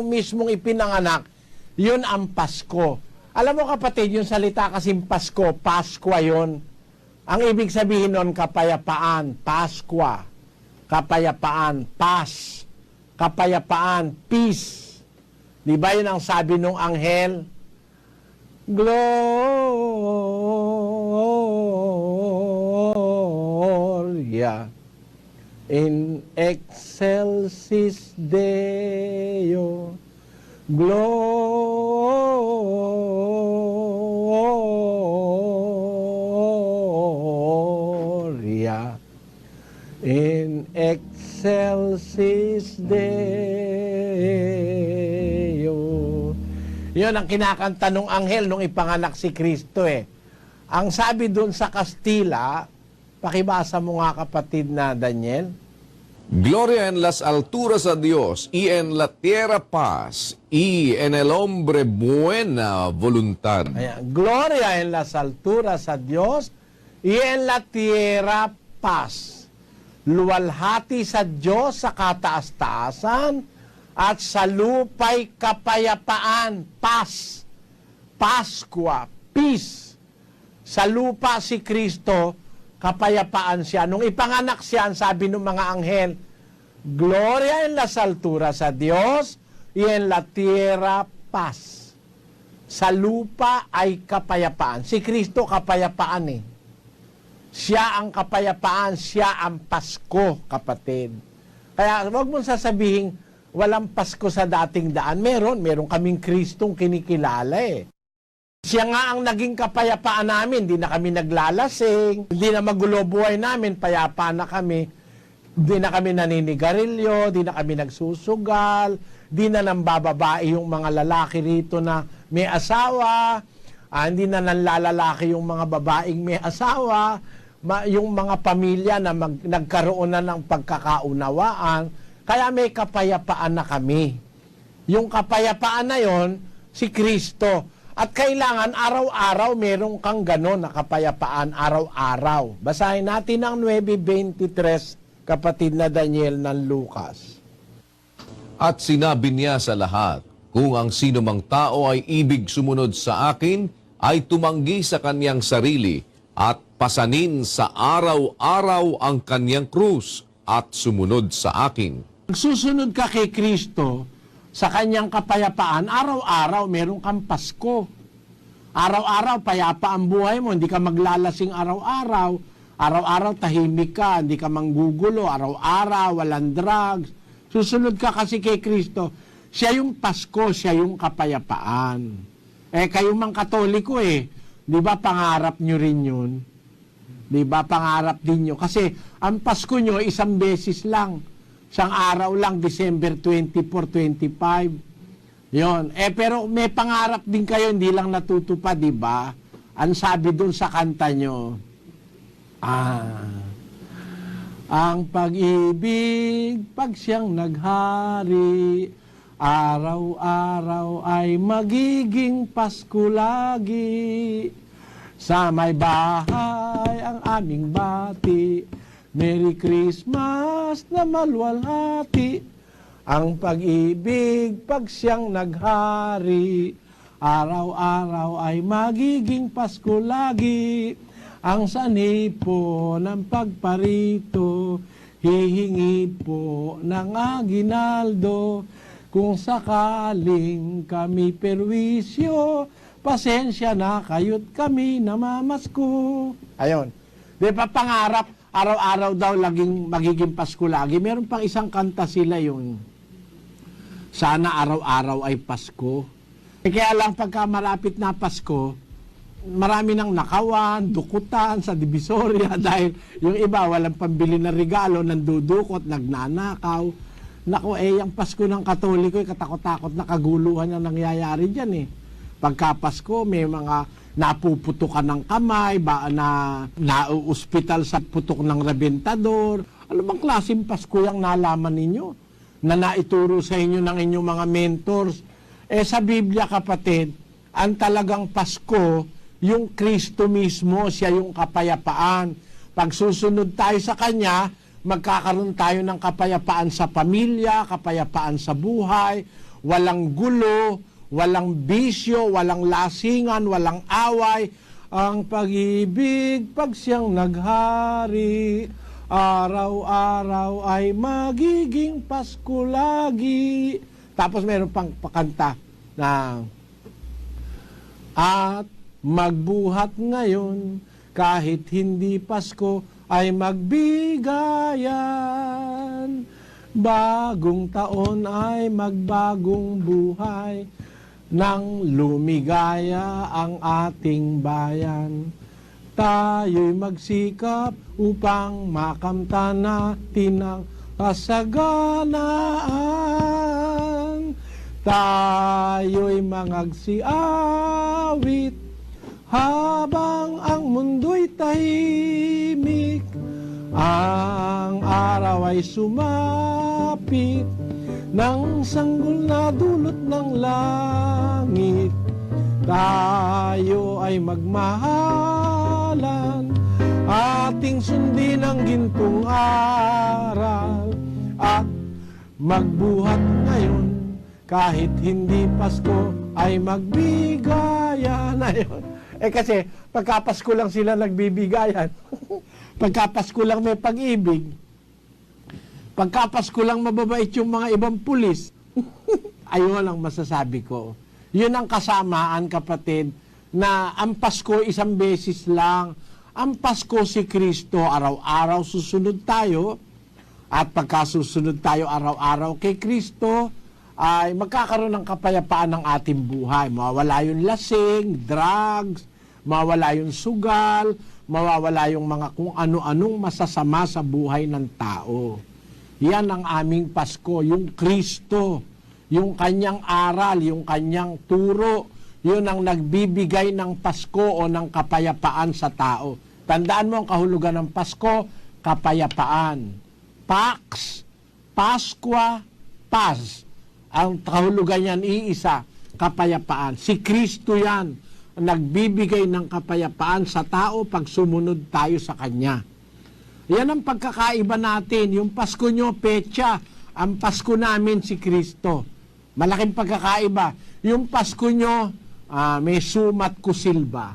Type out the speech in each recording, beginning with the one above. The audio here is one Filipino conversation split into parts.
yung mismong ipinanganak, yun ang Pasko. Alam mo kapatid, yung salita kasing Pasko, Paskwa yun. Ang ibig sabihin nun, kapayapaan, Paskwa. Kapayapaan, Pas. Kapayapaan, Peace. Di ba yun ang sabi nung anghel? Gloria in excelsis Deo. Gloria in excelsis Deo. Yun ang kinakanta nung anghel nung ipanganak si Kristo eh. Ang sabi dun sa Kastila, pakibasa mo nga kapatid na Daniel. Gloria en las alturas a Dios y en la tierra paz y en el hombre buena voluntad. Ayan. Gloria en las alturas a Dios y en la tierra paz. Luwalhati sa Diyos sa kataas-taasan at sa lupay kapayapaan, paz, Paskwa, peace. Sa lupa si Kristo, kapayapaan siya. Nung ipanganak siya, ang sabi ng mga anghel, Gloria en las alturas a Dios y en la tierra paz sa lupa ay kapayapaan. Si Kristo kapayapaan eh. Siya ang kapayapaan, siya ang Pasko, kapatid. Kaya wag mong sasabihin, walang Pasko sa dating daan. Meron, meron kaming Kristong kinikilala eh. Siya nga ang naging kapayapaan namin. Hindi na kami naglalasing, hindi na magulo buhay namin, payapa na kami. Hindi na kami naninigarilyo, hindi na kami nagsusugal, hindi na nambababae yung mga lalaki rito na may asawa, ah, hindi na nanlalalaki yung mga babaeng may asawa, ma- yung mga pamilya na mag- nagkaroon na ng pagkakaunawaan, kaya may kapayapaan na kami. Yung kapayapaan na yon si Kristo. At kailangan araw-araw meron kang ganon na kapayapaan araw-araw. Basahin natin ang 9.23, kapatid na Daniel ng Lucas. At sinabi niya sa lahat, kung ang sino mang tao ay ibig sumunod sa akin, ay tumanggi sa kanyang sarili at pasanin sa araw-araw ang kanyang krus at sumunod sa akin. Magsusunod ka kay Kristo sa kanyang kapayapaan, araw-araw meron kang Pasko. Araw-araw payapa ang buhay mo, hindi ka maglalasing araw-araw. Araw-araw tahimik ka, hindi ka manggugulo, araw-araw walang drugs. Susunod ka kasi kay Kristo. Siya yung Pasko, siya yung kapayapaan. Eh kayo mang katoliko eh, 'di ba pangarap nyo rin 'yun? 'Di ba pangarap din nyo? Kasi ang Pasko nyo isang beses lang. Isang araw lang, December 24, 25. Yon. Eh, pero may pangarap din kayo, hindi lang natutupad, di ba? Ang sabi dun sa kanta nyo, ah, ang pag-ibig, pag siyang naghari, araw-araw ay magiging Pasko lagi. Sa may bahay ang aming bati, Merry Christmas na malwalhati. Ang pag-ibig pag siyang naghari, araw-araw ay magiging Pasko lagi. Ang sani po ng pagparito, hihingi po ng aginaldo. Kung sakaling kami perwisyo, pasensya na kayo't kami namamasko. Ayon. Di ba pangarap, araw-araw daw laging magiging Pasko lagi. Meron pang isang kanta sila yung sana araw-araw ay Pasko. Eh, kaya lang pagka malapit na Pasko, marami nang nakawan, dukutan sa Divisoria dahil yung iba walang pambili na regalo, nandudukot, nagnanakaw. Nako, eh, yung Pasko ng Katoliko, eh, katakot-takot na kaguluhan ang nangyayari dyan eh. Pagka Pasko, may mga napuputukan ng kamay, ba, na nauospital sa putok ng rebentador. Ano bang klaseng Pasko yung nalaman ninyo? Na naituro sa inyo ng inyong mga mentors. Eh sa Biblia kapatid, ang talagang Pasko, yung Kristo mismo, siya yung kapayapaan. Pag susunod tayo sa Kanya, magkakaroon tayo ng kapayapaan sa pamilya, kapayapaan sa buhay, walang gulo, walang bisyo, walang lasingan, walang away. Ang pag-ibig pag siyang naghari, araw-araw ay magiging Pasko lagi. Tapos meron pang pakanta na at magbuhat ngayon kahit hindi Pasko ay magbigayan. Bagong taon ay magbagong buhay nang lumigaya ang ating bayan. Tayo'y magsikap upang makamta natin ang kasaganaan. Tayo'y mangagsiawit habang ang mundo'y tahimik. Ang araw ay sumapit ng sanggol na dulot ng langit. Tayo ay magmahalan, ating sundin ang gintong aral at magbuhat ngayon kahit hindi Pasko ay magbigayan na yun. Eh kasi pagka Pasko lang sila nagbibigayan. pagka Pasko lang may pag-ibig. Pagka Pasko lang mababait yung mga ibang pulis. Ayun ang masasabi ko. Yun ang kasamaan kapatid na ang Pasko isang beses lang. Ang Pasko si Kristo, araw-araw susunod tayo at pagka susunod tayo araw-araw kay Kristo, ay magkakaroon ng kapayapaan ng ating buhay. Mawawala yung lasing, drugs, mawawala yung sugal, mawawala yung mga kung ano-anong masasama sa buhay ng tao. Yan ang aming Pasko, yung Kristo, yung kanyang aral, yung kanyang turo, yun ang nagbibigay ng Pasko o ng kapayapaan sa tao. Tandaan mo ang kahulugan ng Pasko, kapayapaan. Pax, Pasqua, Paz. Ang kahulugan niyan iisa, kapayapaan. Si Kristo yan, nagbibigay ng kapayapaan sa tao pag sumunod tayo sa Kanya. Yan ang pagkakaiba natin. Yung Pasko nyo, pecha. Ang Pasko namin si Kristo. Malaking pagkakaiba. Yung Pasko nyo, ah, may sumat kusilba.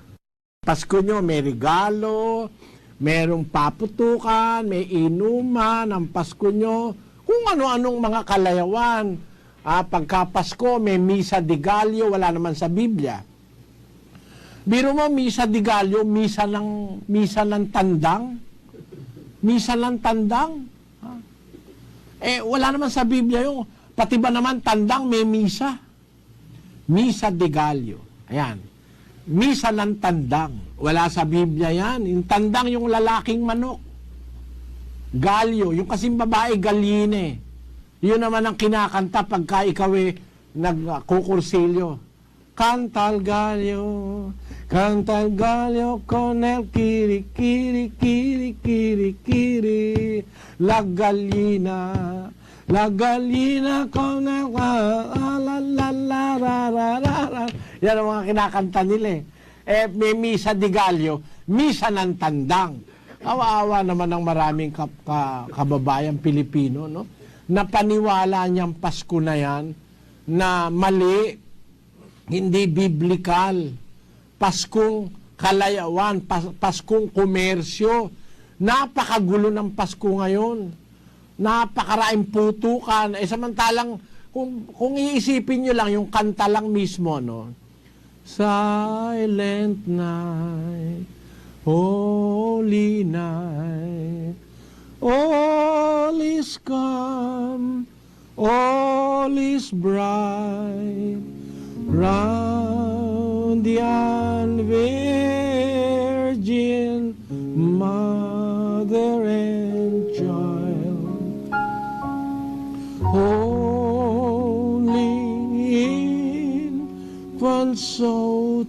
Pasko nyo, may regalo, merong paputukan, may inuman, ang Pasko nyo, kung ano-anong mga kalayawan. Ah, pagka Pasko, may misa de Gallo, wala naman sa Biblia. Biro mo, misa de Gallo, misa ng, misa ng tandang, misa ng tandang. Ha? Eh, wala naman sa Biblia yung, pati ba naman tandang may misa? Misa de Gallo. Ayan. Misa ng tandang. Wala sa Biblia yan. Yung tandang yung lalaking manok. Galyo. Yung kasing babae, galine. Yun naman ang kinakanta pagka ikaw eh, nagkukursilyo. Cantal gallo, cantal gallo con el kiri kiri kiri La gallina, la gallina con ah, la la la la la la la Yan ang mga kinakanta nila eh. Eh, may misa di galyo, misa ng tandang. Awaawa naman ng maraming ka, ka, kababayan Pilipino, no? Napaniwala niyang Pasko na yan na mali, hindi biblikal. Paskong kalayawan, pas, Paskong komersyo, Napakagulo ng Pasko ngayon. Napakaraing putukan. Eh samantalang, kung, kung iisipin nyo lang, yung kanta lang mismo, no? Silent night, holy night, all is calm, all is bright, round the so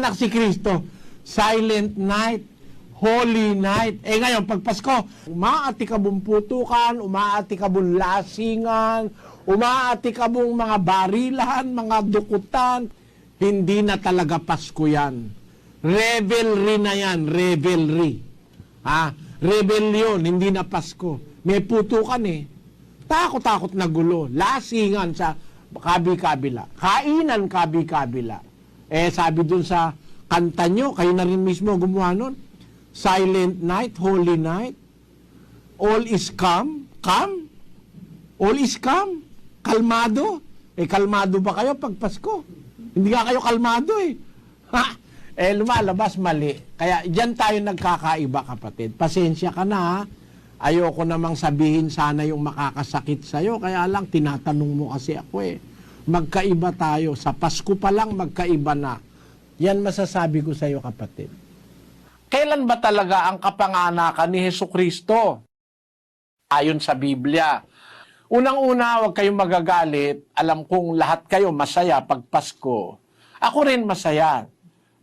nung ipanganak si Kristo, silent night, holy night. Eh ngayon, pag Pasko, umaati ka bung putukan, umaati ka bung lasingan, umaati ka bung mga barilan, mga dukutan. Hindi na talaga Pasko yan. Revelry na yan, revelry. Ha? Rebellion, hindi na Pasko. May putukan eh. Takot-takot na gulo. Lasingan sa kabi-kabila. Kainan kabi-kabila. Eh, sabi dun sa kanta nyo, kayo na rin mismo gumawa nun. Silent night, holy night. All is calm. Calm? All is calm. Kalmado. Eh, kalmado ba kayo pag Pasko? Hindi nga kayo kalmado eh. Ha? Eh, lumalabas mali. Kaya dyan tayo nagkakaiba, kapatid. Pasensya ka na, ha? Ayoko namang sabihin sana yung makakasakit sa'yo. Kaya lang, tinatanong mo kasi ako eh. Magkaiba tayo. Sa Pasko pa lang, magkaiba na. Yan masasabi ko sa'yo, kapatid. Kailan ba talaga ang kapanganakan ni Heso Kristo? Ayon sa Biblia. Unang-una, huwag kayong magagalit. Alam kong lahat kayo masaya pag Pasko. Ako rin masaya.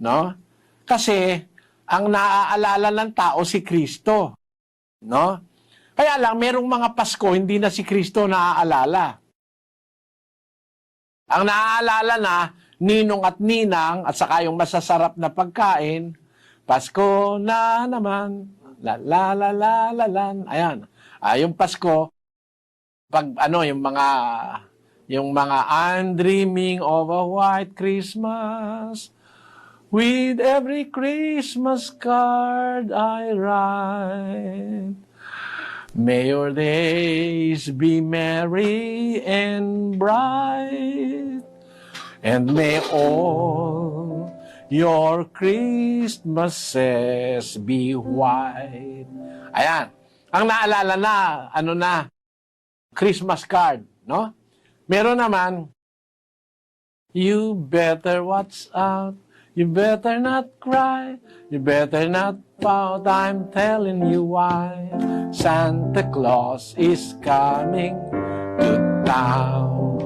No? Kasi, ang naaalala ng tao si Kristo. No? Kaya lang, merong mga Pasko, hindi na si Kristo naaalala. Ang naaalala na, ninong at ninang, at saka yung masasarap na pagkain, Pasko na naman, la la la la la lan. Ayan. Ah, yung Pasko, pag ano, yung mga, yung mga I'm dreaming of a white Christmas, with every Christmas card I write. May your days be merry and bright, and may all your Christmases be white. Ayan. Ang naalala na, ano na, Christmas card, no? Meron naman, You better watch out. You better not cry. You better not pout. I'm telling you why. Santa Claus is coming to town.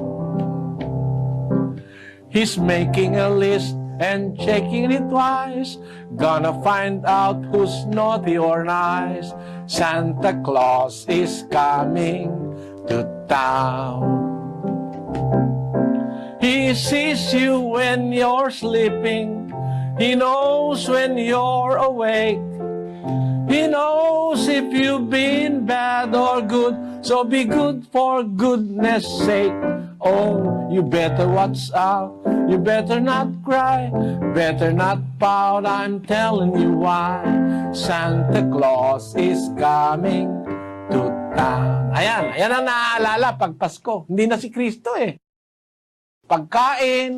He's making a list and checking it twice. Gonna find out who's naughty or nice. Santa Claus is coming to town. He sees you when you're sleeping. He knows when you're awake. He knows if you've been bad or good. So be good for goodness sake. Oh, you better watch out. You better not cry. Better not pout. I'm telling you why. Santa Claus is coming to town. Ayan, ayan ang naaalala pag Pasko. Hindi na si Kristo eh pagkain,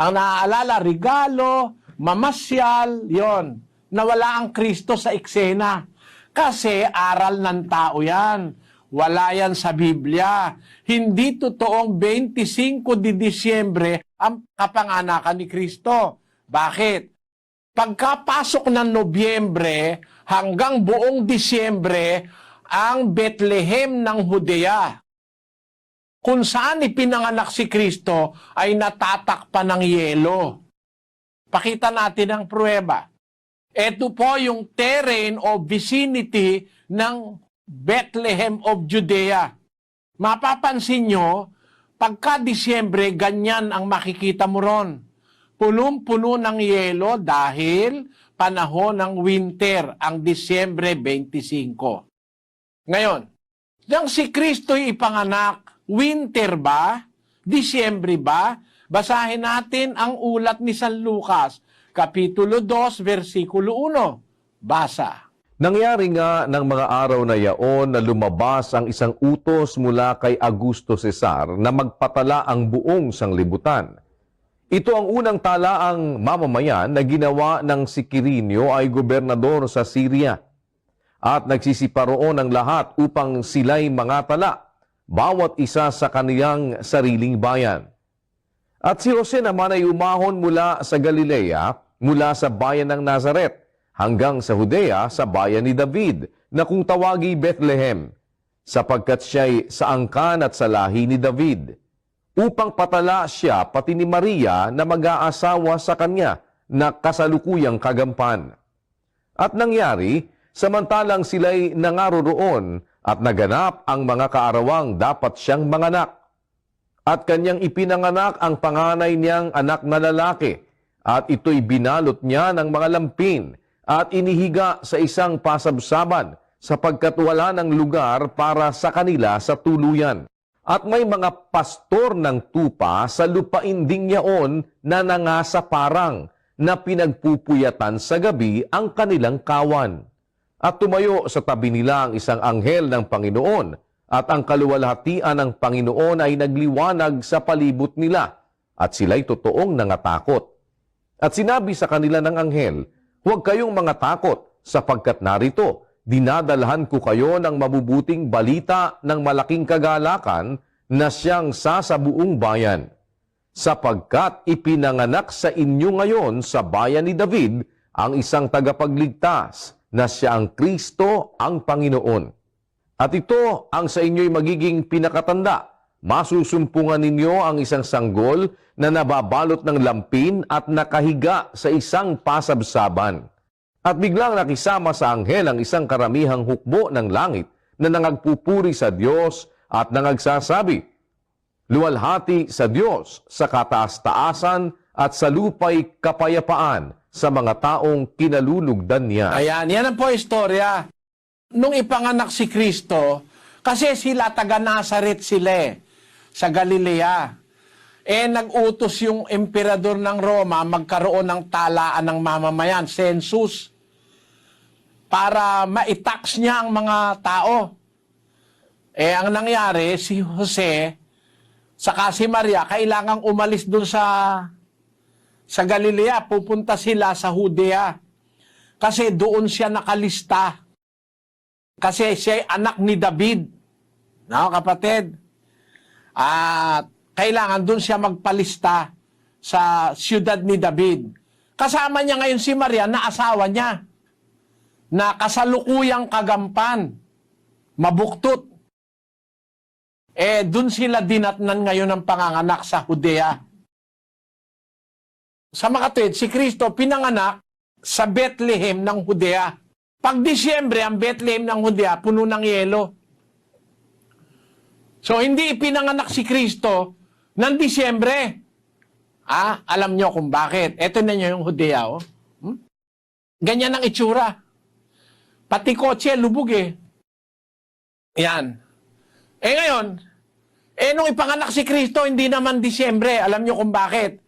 ang naaalala, regalo, mamasyal, yon Nawala ang Kristo sa eksena. Kasi aral ng tao yan. Wala yan sa Biblia. Hindi totoong 25 de Disyembre ang kapanganakan ni Kristo. Bakit? Pagkapasok ng Nobyembre hanggang buong Disyembre, ang Bethlehem ng Judea kung saan ipinanganak si Kristo ay natatakpan ng yelo. Pakita natin ang pruweba. Ito po yung terrain o vicinity ng Bethlehem of Judea. mapapansin nyo, pagka Disyembre, ganyan ang makikita mo ron. Punong-puno ng yelo dahil panahon ng winter, ang Disyembre 25. Ngayon, nang si Kristo'y ipanganak, winter ba? Disyembre ba? Basahin natin ang ulat ni San Lucas, Kapitulo 2, versikulo 1. Basa. Nangyari nga ng mga araw na yaon na lumabas ang isang utos mula kay Augusto Cesar na magpatala ang buong sanglibutan. Ito ang unang talaang mamamayan na ginawa ng si Quirinio ay gobernador sa Syria. At nagsisiparoon ang lahat upang sila'y mangatala, bawat isa sa kaniyang sariling bayan. At si Jose naman ay umahon mula sa Galilea, mula sa bayan ng Nazaret, hanggang sa Judea sa bayan ni David, na kung tawagi Bethlehem, sapagkat siya'y sa angkan at sa lahi ni David, upang patala siya pati ni Maria na mag-aasawa sa kanya na kasalukuyang kagampan. At nangyari, samantalang sila'y nangaroroon at naganap ang mga kaarawang dapat siyang manganak. At kanyang ipinanganak ang panganay niyang anak na lalaki, at ito'y binalot niya ng mga lampin at inihiga sa isang pasabsaban sapagkat wala ng lugar para sa kanila sa tuluyan. At may mga pastor ng tupa sa lupain ding yaon na nangasa parang na pinagpupuyatan sa gabi ang kanilang kawan. At tumayo sa tabi nila ang isang anghel ng Panginoon at ang kaluwalhatian ng Panginoon ay nagliwanag sa palibot nila at sila'y totoong nangatakot. At sinabi sa kanila ng anghel, Huwag kayong mga takot sapagkat narito, dinadalhan ko kayo ng mabubuting balita ng malaking kagalakan na siyang sasabuong bayan. Sapagkat ipinanganak sa inyo ngayon sa bayan ni David ang isang tagapagligtas na siya ang Kristo ang Panginoon. At ito ang sa inyo'y magiging pinakatanda. Masusumpungan ninyo ang isang sanggol na nababalot ng lampin at nakahiga sa isang pasabsaban. At biglang nakisama sa anghel ang isang karamihang hukbo ng langit na nangagpupuri sa Diyos at nangagsasabi, Luwalhati sa Diyos sa kataas-taasan at sa lupay kapayapaan sa mga taong kinalulugdan niya. Ayan, yan ang po istorya. Nung ipanganak si Kristo, kasi sila taga Nazaret sila eh, sa Galilea. Eh, nag-utos yung emperador ng Roma magkaroon ng talaan ng mamamayan, census, para ma-tax niya ang mga tao. Eh, ang nangyari, si Jose, saka si Maria, kailangang umalis dun sa sa Galilea, pupunta sila sa Judea. Kasi doon siya nakalista. Kasi siya anak ni David. No, kapatid? At kailangan doon siya magpalista sa siyudad ni David. Kasama niya ngayon si Maria na asawa niya na kasalukuyang kagampan, mabuktot. Eh, doon sila dinatnan ngayon ng panganganak sa Judea. Sa makatwid, si Kristo pinanganak sa Bethlehem ng Judea. Pag Disyembre, ang Bethlehem ng Judea, puno ng yelo. So, hindi ipinanganak si Kristo ng Disyembre. Ah, alam nyo kung bakit. Ito na nyo yung Judea, oh. Hmm? Ganyan ang itsura. Pati kotse, lubog eh. Yan. Eh ngayon, eh nung ipanganak si Kristo, hindi naman Disyembre. Alam nyo kung bakit.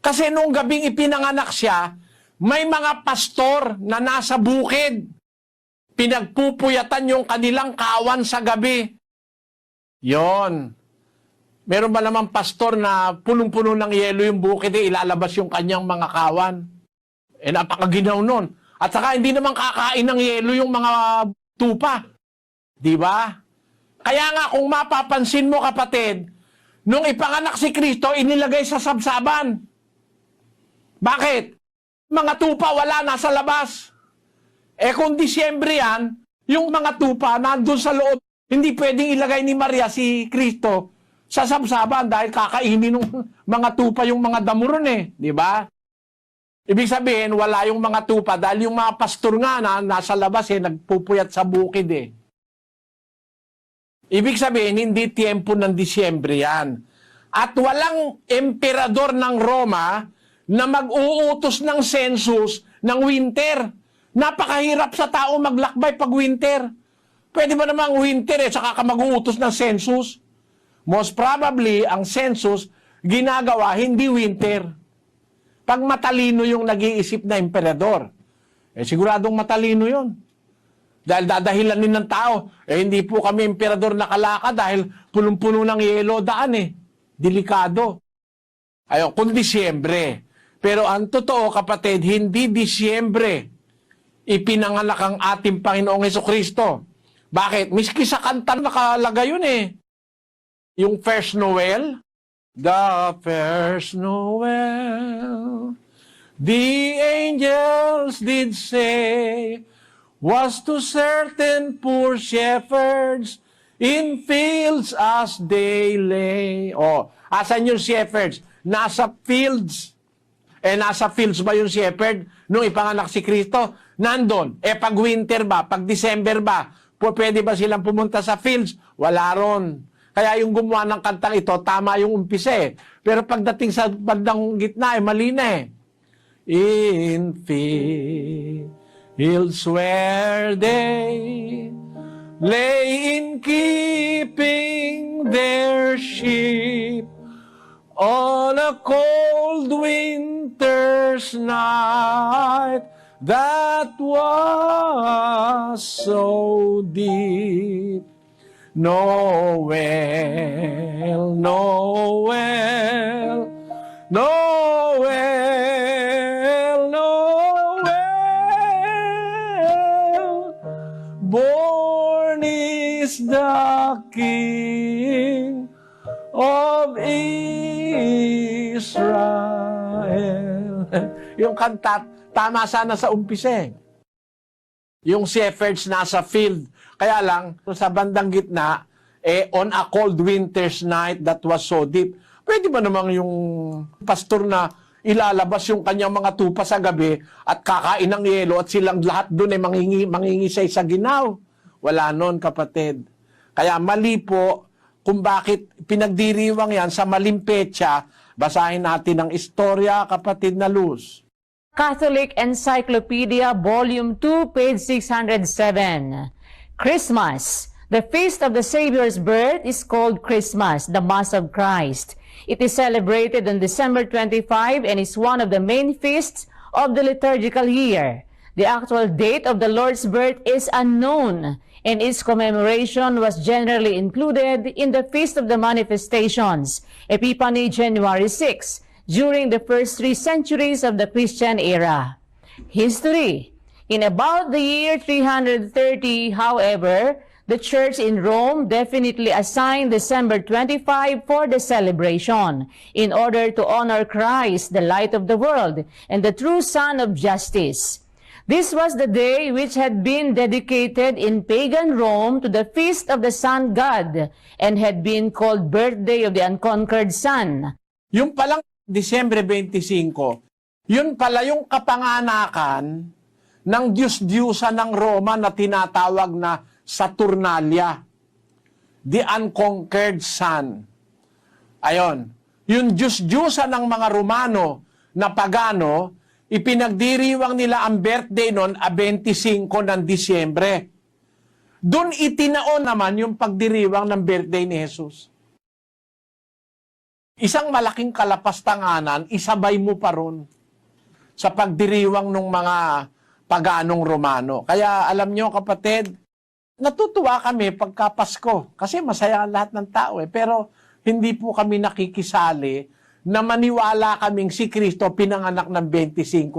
Kasi nung gabing ipinanganak siya, may mga pastor na nasa bukid. Pinagpupuyatan yung kanilang kawan sa gabi. Yon. Meron ba naman pastor na punong-puno ng yelo yung bukid, eh, ilalabas yung kanyang mga kawan? Eh, napakaginaw nun. At saka hindi naman kakain ng yelo yung mga tupa. Di ba? Kaya nga kung mapapansin mo kapatid, nung ipanganak si Kristo, inilagay sa sabsaban. Bakit? Mga tupa wala nasa labas. Eh kung Disyembre yan, yung mga tupa nandun sa loob, hindi pwedeng ilagay ni Maria si Kristo sa sabsaban dahil kakainin ng mga tupa yung mga damuron eh. Di ba? Ibig sabihin, wala yung mga tupa dahil yung mga pastor nga na nasa labas eh, nagpupuyat sa bukid eh. Ibig sabihin, hindi tiempo ng Disyembre yan. At walang emperador ng Roma na mag-uutos ng census ng winter. Napakahirap sa tao maglakbay pag winter. Pwede ba namang winter eh, saka ka mag-uutos ng census? Most probably, ang census ginagawa hindi winter. Pag matalino yung nag-iisip na emperador, eh siguradong matalino yon. Dahil dadahilanin ng tao, eh hindi po kami emperador na kalaka dahil punong-puno ng yelo daan eh. Delikado. Ayun, kung Disyembre. Pero ang totoo kapatid, hindi Disyembre ipinanganak ang ating Panginoong Heso Kristo. Bakit? Miski sa kanta nakalagay yun eh. Yung first Noel, The first Noel, the angels did say, was to certain poor shepherds in fields as they lay. Oh, asan yung shepherds? Nasa fields. Eh, nasa fields ba yung shepherd nung ipanganak si Kristo? Nandun. Eh, pag winter ba? Pag December ba? Po, pwede ba silang pumunta sa fields? Wala ron. Kaya yung gumawa ng kantang ito, tama yung umpisa eh. Pero pagdating sa bandang gitna, eh, mali na eh. In fields where they lay in keeping their sheep on a cold winter's night that was so deep. Noel, Noel, Noel, Noel, born is the King of Israel. Yung kanta, tama sana sa umpisa eh. Yung shepherds nasa field. Kaya lang, sa bandang gitna, eh, on a cold winter's night that was so deep. Pwede ba namang yung pastor na ilalabas yung kanyang mga tupa sa gabi at kakain ng yelo at silang lahat doon ay mangingi, mangingisay sa ginaw? Wala nun, kapatid. Kaya mali po kung bakit pinagdiriwang yan sa maling petsa. Basahin natin ang istorya, kapatid na Luz. Catholic Encyclopedia, Volume 2, page 607. Christmas. The feast of the Savior's birth is called Christmas, the Mass of Christ. It is celebrated on December 25 and is one of the main feasts of the liturgical year. The actual date of the Lord's birth is unknown, and its commemoration was generally included in the Feast of the Manifestations, Epiphany January 6, during the first three centuries of the Christian era. History. In about the year 330, however, the church in Rome definitely assigned December 25 for the celebration in order to honor Christ, the light of the world, and the true Son of justice. This was the day which had been dedicated in pagan Rome to the feast of the sun god and had been called birthday of the unconquered sun. Yung palang Disyembre 25, yun pala yung kapanganakan ng Diyos-Diyusa ng Roma na tinatawag na Saturnalia. The unconquered sun. Ayon. Yung Diyos-Diyusa ng mga Romano na pagano, ipinagdiriwang nila ang birthday nun a 25 ng Disyembre. Doon itinaon naman yung pagdiriwang ng birthday ni Jesus. Isang malaking kalapastanganan, isabay mo pa ron sa pagdiriwang ng mga paganong Romano. Kaya alam nyo kapatid, natutuwa kami pagka Pasko kasi masaya ang lahat ng tao eh. Pero hindi po kami nakikisali na maniwala kaming si Kristo pinanganak ng 25